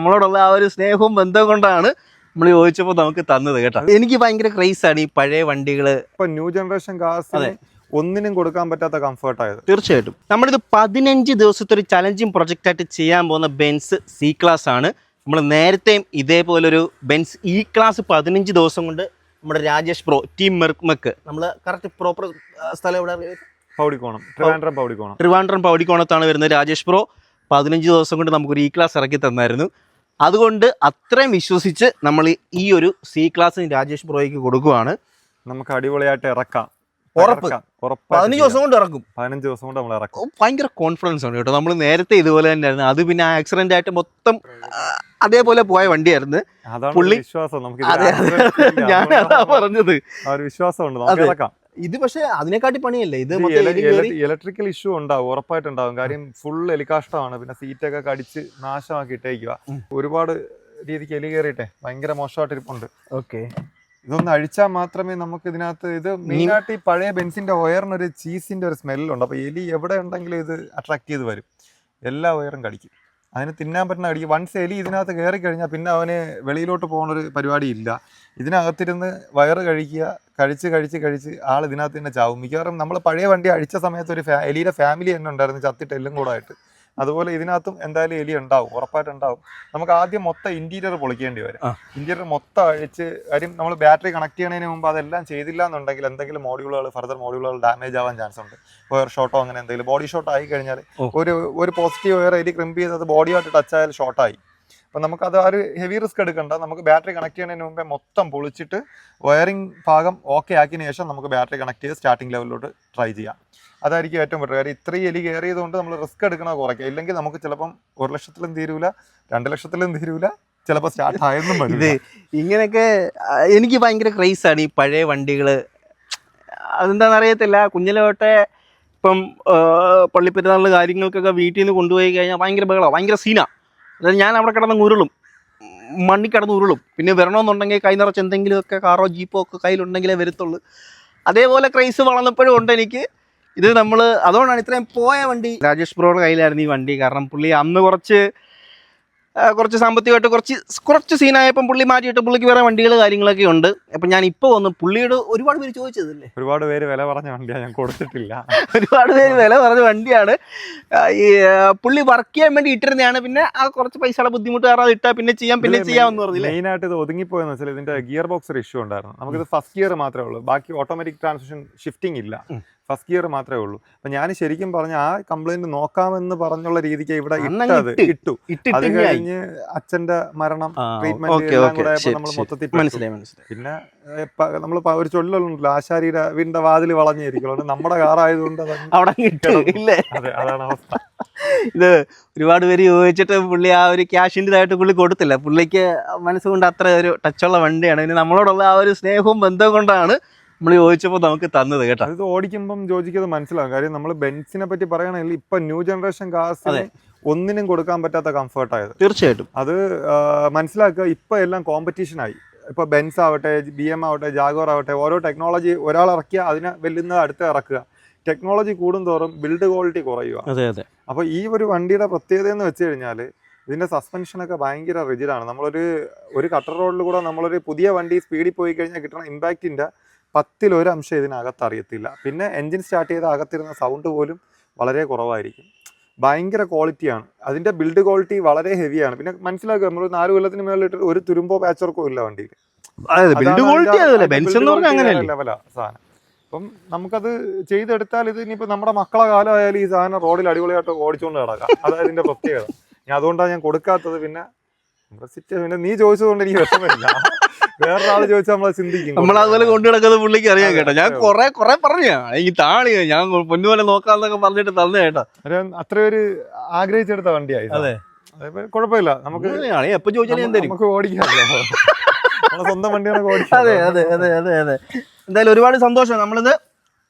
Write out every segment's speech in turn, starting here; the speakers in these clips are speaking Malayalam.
നമ്മളോടുള്ള ആ ഒരു സ്നേഹവും ബന്ധവും കൊണ്ടാണ് നമ്മൾ ചോദിച്ചപ്പോൾ നമുക്ക് തന്നത് കേട്ടോ. എനിക്ക് ഭയങ്കര ക്രൈസ് ആണ് ഈ പഴയ വണ്ടികൾ. ഇപ്പൊ ന്യൂ ജനറേഷൻ അതെ. ഒന്നിനും കൊടുക്കാൻ പറ്റാത്ത കംഫർട്ട് ആയത്. തീർച്ചയായിട്ടും. നമ്മളിത് പതിനഞ്ച് ദിവസത്തെ ഒരു ചലഞ്ചിങ് പ്രൊജക്റ്റ് ആയിട്ട് ചെയ്യാൻ പോകുന്ന ബെൻസ് സി ക്ലാസ് ആണ്. നമ്മൾ നേരത്തെയും ഇതേപോലൊരു ബെൻസ് ഇ ക്ലാസ് പതിനഞ്ച് ദിവസം കൊണ്ട് നമ്മുടെ രാജേഷ് പ്രോ ടീം മെർക്ക് നമ്മൾ കറക്റ്റ് പ്രോപ്പർ സ്ഥലം എവിടെ? പൗടിക്കോണം. ട്രിവാൻഡ്രം പൗടിക്കോണം. ട്രിവാൻഡ്രം പൗടിക്കോണത്താണ് വരുന്നത് രാജേഷ് പ്രോ പതിനഞ്ച് ദിവസം കൊണ്ട് നമുക്കൊരു ഇ ക്ലാസ് ഇറക്കി തന്നായിരുന്നു. അതുകൊണ്ട് അത്രയും വിശ്വസിച്ച് നമ്മൾ ഈ ഒരു സി ക്ലാസ് രാജേഷ് ബ്രോയ്ക്ക് കൊടുക്കുവാണ്. നമുക്ക് അടിപൊളിയായിട്ട് ഇറക്കാം. ഉറപ്പ്. പതിനഞ്ച് ദിവസം കൊണ്ട് ഇറക്കും. പതിനഞ്ച് ദിവസം കൊണ്ട് നമ്മൾ ഇറക്കും. ഭയങ്കര കോൺഫിഡൻസ് ആണ് കേട്ടോ. നമ്മൾ നേരത്തെ ഇതുപോലെ തന്നെയായിരുന്നു അത് പിന്നെ ആക്സിഡന്റ് ആയിട്ട് മൊത്തം അതേപോലെ പോയ വണ്ടിയായിരുന്നു. പുള്ളി- വിശ്വാസം. നമുക്ക് ഞാൻ അതാ പറഞ്ഞത്. വിശ്വാസമുണ്ട്. നമുക്ക് ഇറക്കാം. ഇത് പക്ഷേ അതിനെക്കാട്ടി പണിയല്ലേ? ഇത് ഇലക്ട്രിക്കൽ ഇഷ്യൂ ഉണ്ടാവും ഉറപ്പായിട്ടുണ്ടാവും. കാര്യം ഫുൾ എലികാഷ്ടമാണ് പിന്നെ സീറ്റൊക്കെ കടിച്ച് നാശമാക്കി ഇട്ടേക്കുക. ഒരുപാട് രീതിക്ക് എലി കയറിയിട്ടെ ഭയങ്കര മോശമായിട്ടിരിപ്പുണ്ട് ഓക്കെ. ഇതൊന്ന് അഴിച്ചാൽ മാത്രമേ നമുക്ക് ഇതിനകത്ത് ഇത് മെയിനായിട്ട് ഈ പഴയ ബെൻസിന്റെ ഒയറിനൊരു ചീസിന്റെ ഒരു സ്മെല്ലുണ്ട് അപ്പൊ എലി എവിടെ ഉണ്ടെങ്കിലും ഇത് അട്രാക്ട് ചെയ്ത് വരും. എല്ലാ ഒയറും കടിക്കും. അതിന് തിന്നാൻ പറ്റുന്ന അടിക്ക് വൺസ് എലി ഇതിനകത്ത് കയറി കഴിഞ്ഞാൽ പിന്നെ അവന് വെളിയിലോട്ട് പോകുന്ന ഒരു പരിപാടി ഇല്ല ഇതിനകത്തിരുന്ന് വയറ് കഴിക്കുക കഴിച്ച് കഴിച്ച് കഴിച്ച് ആൾ ഇതിനകത്ത് തന്നെ ചാവും. മിക്കവാറും നമ്മൾ പഴയ വണ്ടി അഴിച്ച സമയത്ത് ഒരു എലിയുടെ ഫാമിലി തന്നെ ഉണ്ടായിരുന്നു ചത്തിട്ട് എല്ലാം കൂടെ ആയിട്ട് അതുപോലെ ഇതിനകത്തും എന്തായാലും എലി ഉണ്ടാവും ഉറപ്പായിട്ട് ഉണ്ടാവും. നമുക്ക് ആദ്യം മൊത്തം ഇന്റീരിയർ പൊളിക്കേണ്ടി വരും. ഇന്റീരിയർ മൊത്തം അഴിച്ച് കാര്യം നമ്മൾ ബാറ്ററി കണക്ട് ചെയ്യുന്നതിന് മുമ്പ് അതെല്ലാം ചെയ്തില്ല എന്നുണ്ടെങ്കിൽ എന്തെങ്കിലും മോഡ്യൂളുകൾ ഫർദർ മോഡ്യൂളുകൾ ഡാമേജ് ആവാൻ ചാൻസ് ഉണ്ട്. വയർ ഷോട്ടോ അങ്ങനെ എന്തെങ്കിലും. ബോഡി ഷോട്ട് ആയി കഴിഞ്ഞാൽ ഒരു ഒരു പോസിറ്റീവ് വയർ എലി ക്രിമ്പ് അത് ബോഡിയായിട്ട് ടച്ച് ആയാൽ ഷോർട്ടായി അപ്പം നമുക്ക് ആ ഒരു ഹെവി റിസ്ക് എടുക്കണ്ട. നമുക്ക് ബാറ്ററി കണക്ട് ചെയ്യുന്നതിന് മുമ്പേ മൊത്തം പൊളിച്ചിട്ട് വയറിംഗ് ഭാഗം ഓക്കെ ആക്കിയതിന് ശേഷം നമുക്ക് ബാറ്ററി കണക്ട് ചെയ്ത് സ്റ്റാർട്ടിംഗ് ലെവലിലോട്ട് ട്രൈ ചെയ്യാം. അതായിരിക്കും ഏറ്റവും ബെറ്റർ കാര്യം ഇത്രയും എലി കയറിയതുകൊണ്ട് നമ്മൾ റിസ്ക് എടുക്കണത് കുറയ്ക്കുക ഇല്ലെങ്കിൽ നമുക്ക് ചിലപ്പം ഒരു ലക്ഷത്തിലും തീരൂല രണ്ട് ലക്ഷത്തിലും തീരൂല ചിലപ്പോൾ സ്റ്റാർട്ട് ആയെന്നും ഇത് ഇങ്ങനെയൊക്കെ എനിക്ക് ഭയങ്കര ക്രൈസ് ആണ് ഈ പഴയ വണ്ടികൾ അതെന്താണെന്ന് അറിയത്തില്ല. കുഞ്ഞിലോട്ടെ ഇപ്പം പള്ളിപ്പെരുന്നാളിൽ കാര്യങ്ങൾക്കൊക്കെ വീട്ടിൽ നിന്ന് കൊണ്ടുപോയി കഴിഞ്ഞാൽ ഭയങ്കര ബഹളമാണ് ഭയങ്കര സീനാ. അതായത് ഞാൻ അവിടെ കിടന്ന് ഉരുളും. മണ്ണി കിടന്ന് ഉരുളും. പിന്നെ വരണമെന്നുണ്ടെങ്കിൽ കൈ നിറച്ച് എന്തെങ്കിലുമൊക്കെ കാറോ ജീപ്പോ ഒക്കെ കയ്യിലുണ്ടെങ്കിലേ വരത്തുള്ളൂ. അതേപോലെ ക്രൈസ് വളർന്നപ്പോഴും ഉണ്ട് എനിക്ക്. ഇത് നമ്മൾ അതുകൊണ്ടാണ് ഇത്രയും പോയ വണ്ടി. രാജേഷ് ബ്രോയുടെ കയ്യിലായിരുന്നു ഈ വണ്ടി. കാരണം പുള്ളി അന്ന് കുറച്ച് കുറച്ച് സാമ്പത്തികമായിട്ട് കുറച്ച് കുറച്ച് സീനായപ്പം പുള്ളി മാറ്റിയിട്ട് പുള്ളിക്ക് വേറെ വണ്ടികൾ കാര്യങ്ങളൊക്കെ ഉണ്ട്. അപ്പം ഞാൻ ഇപ്പോൾ വന്ന് പുള്ളിയോട് ഒരുപാട് പേര് ചോദിച്ചതല്ലേ? ഒരുപാട് പേര് വില പറഞ്ഞ വണ്ടിയാണ് ഞാൻ കൊടുത്തിട്ടില്ല. ഒരുപാട് പേര് വില പറഞ്ഞ വണ്ടിയാണ്. ഈ പുള്ളി വർക്ക് ചെയ്യാൻ വേണ്ടി ഇട്ടിരുന്നതാണ്. പിന്നെ ആ കുറച്ച് പൈസയുടെ ബുദ്ധിമുട്ട് കാരണം അത് ഇട്ടാ പിന്നെ ചെയ്യാം പിന്നെ ചെയ്യാമെന്ന് പറഞ്ഞില്ല? മെയിൻ ആയിട്ട് ഇത് ഒതുങ്ങിപ്പോയെന്ന് വെച്ചാൽ ഇതിന്റെ ഗിയർ ബോക്സ് ഒരു ഇഷ്യൂ ഉണ്ടായിരുന്നു. നമുക്കിത് ഫസ്റ്റ് ഗിയർ മാത്രമേ ഉള്ളൂ. ബാക്കി ഓട്ടോമാറ്റിക് ട്രാൻസ്മിഷൻ ഷിഫ്റ്റിംഗ് ഇല്ല. ഫസ്റ്റ് ഗിയർ മാത്രമേ ഉള്ളൂ. അപ്പൊ ഞാൻ ശരിക്കും പറഞ്ഞ ആ കംപ്ലൈന്റ് നോക്കാമെന്ന് പറഞ്ഞുള്ള രീതിക്ക് ഇവിടെ ഇട്ടത്. ഇട്ട്. അത് കഴിഞ്ഞ് അച്ഛന്റെ മരണം ട്രീറ്റ്മെന്റ് നമ്മൾ. മൊത്തത്തിൽ പിന്നെ നമ്മൾ ഒരു ചൊല്ലുണ്ടല്ലോ ആശാരിയുടെ വീടിന്റെ വാതിൽ വളഞ്ഞിരിക്കും അതുകൊണ്ട് നമ്മുടെ കാറായതുകൊണ്ട് അവിടെ ഇല്ലേ? അതെ അതാണ് അവസ്ഥ. ഇത് ഒരുപാട് പേര് ചോദിച്ചിട്ട് പുള്ളി ആ ഒരു ക്യാഷിന്റെ ഇതായിട്ട് പുള്ളി കൊടുത്തില്ല. പുള്ളിക്ക് മനസ്സുകൊണ്ട് അത്ര ഒരു ടച്ചുള്ള വണ്ടിയാണ്. പിന്നെ നമ്മളോടുള്ള ആ ഒരു സ്നേഹവും ബന്ധവും കൊണ്ടാണ് നമ്മൾ ചോദിച്ചപ്പോൾ നമുക്ക് തന്നത് കേട്ടോ. ഇത് ഓടിക്കുമ്പം ജോജിക്ക് അത് മനസ്സിലാവും. കാര്യം നമ്മൾ ബെൻസിനെ പറ്റി പറയുകയാണെങ്കിൽ ഇപ്പൊ ന്യൂ ജനറേഷൻ കാർസ് ഒന്നിനും കൊടുക്കാൻ പറ്റാത്ത കംഫർട്ട് ആയത് തീർച്ചയായിട്ടും. അത് മനസ്സിലാക്കുക ഇപ്പൊ എല്ലാം കോമ്പറ്റീഷൻ ആയി ഇപ്പൊ ബെൻസ് ആവട്ടെ ബി എം ആവട്ടെ ജാഗോർ ആവട്ടെ ഓരോ ടെക്നോളജി ഒരാൾ ഇറക്കിയ അതിനെ വെല്ലുന്നത് അടുത്ത് ഇറക്കുക. ടെക്നോളജി കൂടുന്തോറും ബിൽഡ് ക്വാളിറ്റി കുറയുക. അതെ അതെ. അപ്പോൾ ഈ ഒരു വണ്ടിയുടെ പ്രത്യേകത എന്ന് വെച്ച് കഴിഞ്ഞാൽ ഇതിന്റെ സസ്പെൻഷനൊക്കെ ഭയങ്കര റിജിഡാണ് നമ്മളൊരു ഒരു കട്ടർ റോഡിൽ കൂടെ നമ്മളൊരു പുതിയ വണ്ടി സ്പീഡിൽ പോയി കഴിഞ്ഞാൽ കിട്ടുന്ന ഇമ്പാക്റ്റിന്റെ പത്തിലൊരു അംശം ഇതിനകത്ത് അറിയത്തില്ല. പിന്നെ എൻജിൻ സ്റ്റാർട്ട് ചെയ്ത അകത്തിരുന്ന സൗണ്ട് പോലും വളരെ കുറവായിരിക്കും. ഭയങ്കര ക്വാളിറ്റിയാണ് അതിന്റെ ബിൽഡ് ക്വാളിറ്റി വളരെ ഹെവിയാണ് പിന്നെ മനസ്സിലാക്കുക നമ്മൾ നാല് കൊല്ലത്തിന് മേളിലിട്ട് ഒരു തുരുമ്പോ പാച്ചർക്കോ ഇല്ല വണ്ടിയിൽ ബിൽഡ് ക്വാളിറ്റി ലെവലാ സാധനം. അപ്പം നമുക്കത് ചെയ്തെടുത്താൽ ഇത് ഇനിയിപ്പോ നമ്മുടെ മക്കളെ കാലമായാലും ഈ സാധനം റോഡിൽ അടിപൊളിയായിട്ട് ഓടിച്ചുകൊണ്ട് കിടക്കാം അതായത് ഇതിന്റെ പ്രത്യേകത. ഞാൻ അതുകൊണ്ടാണ് ഞാൻ കൊടുക്കാത്തത്. പിന്നെ നമ്മുടെ സിറ്റുവേഷൻ പിന്നെ നീ ചോദിച്ചതുകൊണ്ട് എനിക്ക് വിഷമമില്ല. വേറൊരാൾ ചോദിച്ചാൽ നമ്മളെ ചിന്തിക്കും. നമ്മൾ അതുപോലെ കൊണ്ടു നടക്കുന്നത് പുള്ളിക്ക് അറിയാൻ കേട്ടോ. ഞാൻ കുറെ കുറെ പറഞ്ഞു എനിക്ക് താളി ഞാൻ പൊന്നുപോലെ നോക്കാന്നൊക്കെ പറഞ്ഞിട്ട് തന്നെ കേട്ടോ. ഒരു അത്രയൊരു ആഗ്രഹിച്ചെടുത്ത വണ്ടിയായി. അതെ. കുഴപ്പമില്ല. നമുക്ക് എപ്പോ ചോദിച്ചാലും നമുക്ക് ഓടിക്കാമല്ലോ നമ്മളെ സ്വന്തം വണ്ടിയാണ് ഓടിക്കാം. അതെ അതെ അതെ അതെ അതെ. എന്തായാലും ഒരുപാട് സന്തോഷം. നമ്മളിത്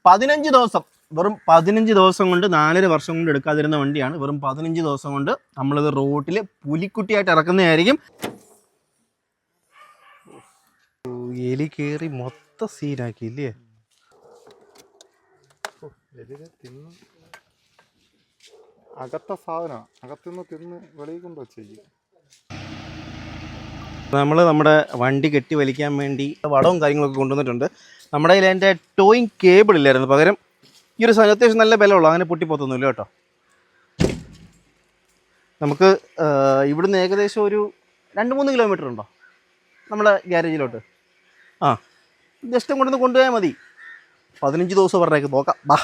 പതിനഞ്ച് ദിവസം വെറും പതിനഞ്ച് ദിവസം കൊണ്ട് നാലര വർഷം കൊണ്ട് എടുക്കാതിരുന്ന വണ്ടിയാണ്. വെറും പതിനഞ്ച് ദിവസം കൊണ്ട് നമ്മളിത് റോട്ടിൽ പുലിക്കുട്ടിയായിട്ട് ഇറക്കുന്നതായിരിക്കും. എലി കയറി മൊത്തം സീനാക്കി ഇല്ലേ? തിന്ന്. അകത്ത സാധനം അകത്തുനിന്ന് തിന്ന് വെളിയിൽ കൊണ്ട് വെച്ചേക്കും. നമ്മൾ നമ്മുടെ വണ്ടി കെട്ടി വലിക്കാൻ വേണ്ടി വളവും കാര്യങ്ങളൊക്കെ കൊണ്ടുവന്നിട്ടുണ്ട്. നമ്മുടെ കയ്യിൽ അതിന്റെ ടോയിങ് കേബിൾ ഇല്ലായിരുന്നു. പകരം ഈ ഒരു സാധനം അത്യാവശ്യം നല്ല ബലമുള്ളൂ അങ്ങനെ പൊട്ടിപ്പോത്തൊന്നുമില്ല കേട്ടോ. നമുക്ക് ഇവിടുന്ന് ഏകദേശം ഒരു രണ്ട് മൂന്ന് കിലോമീറ്റർ ഉണ്ടോ? നമ്മളെ ഗ്യാരേജിലോട്ട്. ആ. ജസ്റ്റ് കൊണ്ടുവന്ന് കൊണ്ടുപോയാൽ മതി. പതിനഞ്ച് ദിവസം പറഞ്ഞേക്ക് നോക്കാം. ബാ.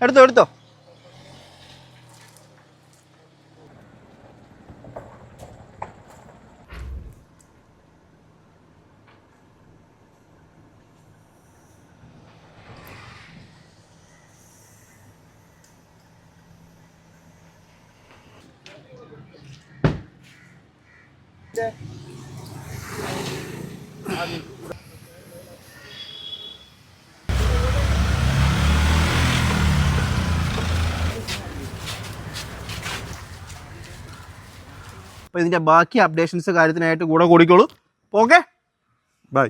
എടുത്തോ എടുത്തോ. അപ്പോൾ ഇതിന്റെ ബാക്കി അപ്ഡേഷൻസ് കാര്യത്തിനായിട്ട് കൂടെ കൂടിക്കോളൂ. Okay bye